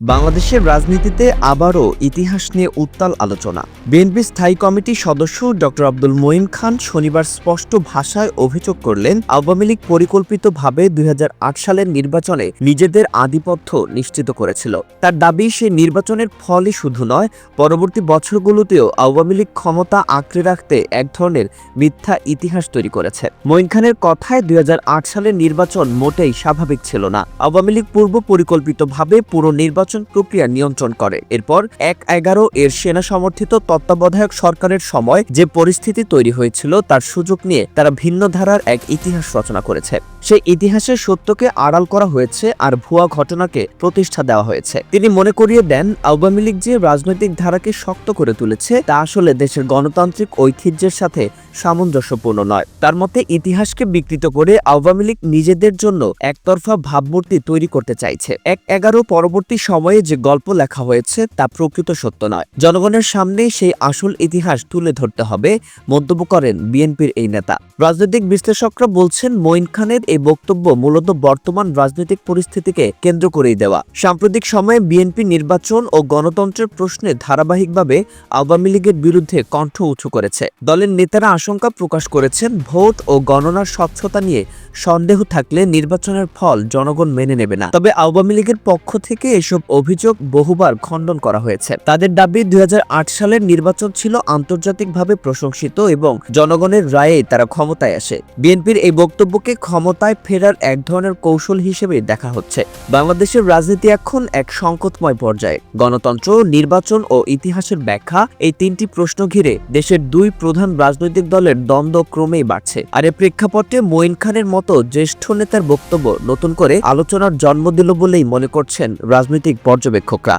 বাংলাদেশের রাজনীতিতে আবারও ইতিহাস নিয়ে উত্তাল আলোচনা। বিএনপি স্থায়ী কমিটির সদস্য ড আব্দুল মঈন খান শনিবার স্পষ্ট ভাষায় অভিযোগ করলেন, আওয়ামী লীগ পরিকল্পিতভাবে দুই হাজার আট সালের নির্বাচনে নিজেদের আধিপত্য নিশ্চিত করেছিল। তার দাবি সেই নির্বাচনের ফলই শুধু নয়, পরবর্তী বছরগুলোতেও আওয়ামী লীগ ক্ষমতা আঁকড়ে রাখতে এক ধরনের মিথ্যা ইতিহাস তৈরি করেছে। মঈন খানের কথায়, দুই হাজার আট সালের নির্বাচন মোটেই স্বাভাবিক ছিল না। আওয়ামী লীগ পূর্ব পরিকল্পিতভাবে পুরো নির্বাচন প্রক্রিয়া নিয়ন্ত্রণ করে। এরপর এক এগারো এর সেনা সমর্থিত তত্ত্বাবধায়ক সরকারের সময় যে পরিস্থিতি তৈরি হয়েছিল তার সুযোগ নিয়ে তারা ভিন্ন ধারার এক ইতিহাস রচনা করেছে। সেই ইতিহাসের সত্যকে আড়াল করা হয়েছে আর ভুয়া ঘটনাকে প্রতিষ্ঠা দেওয়া হয়েছে। তিনি মনে করিয়ে দেন, আওয়ামী লীগ যে রাজনৈতিক ধারাকে শক্ত করে তুলেছে, তা আসলে দেশের গণতান্ত্রিক ঐতিহ্যের সাথে সামঞ্জস্যপূর্ণ নয়। তার মতে, ইতিহাসকে বিকৃত করে আওয়ামী লীগ নিজেদের জন্য একতরফা ভাবমূর্তি তৈরি করতে চাইছে। এক এগারো পরবর্তী সময়ে যে গল্প লেখা হয়েছে, তা প্রকৃত সত্য নয়। জনগণের সামনে সেই আসল ইতিহাস তুলে ধরতে হবে, মন্তব্য করেন বিএনপির এই নেতা। রাজনৈতিক বিশ্লেষকরা বলছেন, মঈন খানের এই বক্তব্য মূলত বর্তমান রাজনৈতিক পরিস্থিতিকে কেন্দ্র করেই দেওয়া। সাম্প্রতিক সময়ে বিএনপি নির্বাচন ও গণতন্ত্রের প্রশ্নে ধারাবাহিকভাবে আওয়ামী লীগের বিরুদ্ধে কণ্ঠ উঁচু করেছে। দলের নেতারা আশঙ্কা প্রকাশ করেছেন, ভোট ও গণনার স্বচ্ছতা নিয়ে সন্দেহ থাকলে নির্বাচনের ফল জনগণ মেনে নেবে না। তবে আওয়ামী লীগের পক্ষ থেকে এসব অভিযোগ বহুবার খণ্ডন করা হয়েছে। তাদের দাবি, দুই সালের নির্বাচন ছিল আন্তর্জাতিকভাবে প্রশংসিত এবং জনগণের রায়ে তারা ক্ষমতায় আসে। বিএনপির এই বক্তব্যকে ক্ষমতায় ফেরার এক ধরনের কৌশল হিসেবে দেখা হচ্ছে। বাংলাদেশের রাজনীতি এখন এক সংকটময় পর্যায়ে। গণতন্ত্র, নির্বাচন ও ইতিহাসের ব্যাখ্যা এই তিনটি প্রশ্ন ঘিরে দেশের দুই প্রধান রাজনৈতিক দলের দ্বন্দ্ব ক্রমেই বাড়ছে। আর এ প্রেক্ষাপটে মঈন খানের মতো জ্যেষ্ঠ নেতার বক্তব্য নতুন করে আলোচনার জন্ম দিল বলেই মনে করছেন রাজনৈতিক পর্যবেক্ষকরা।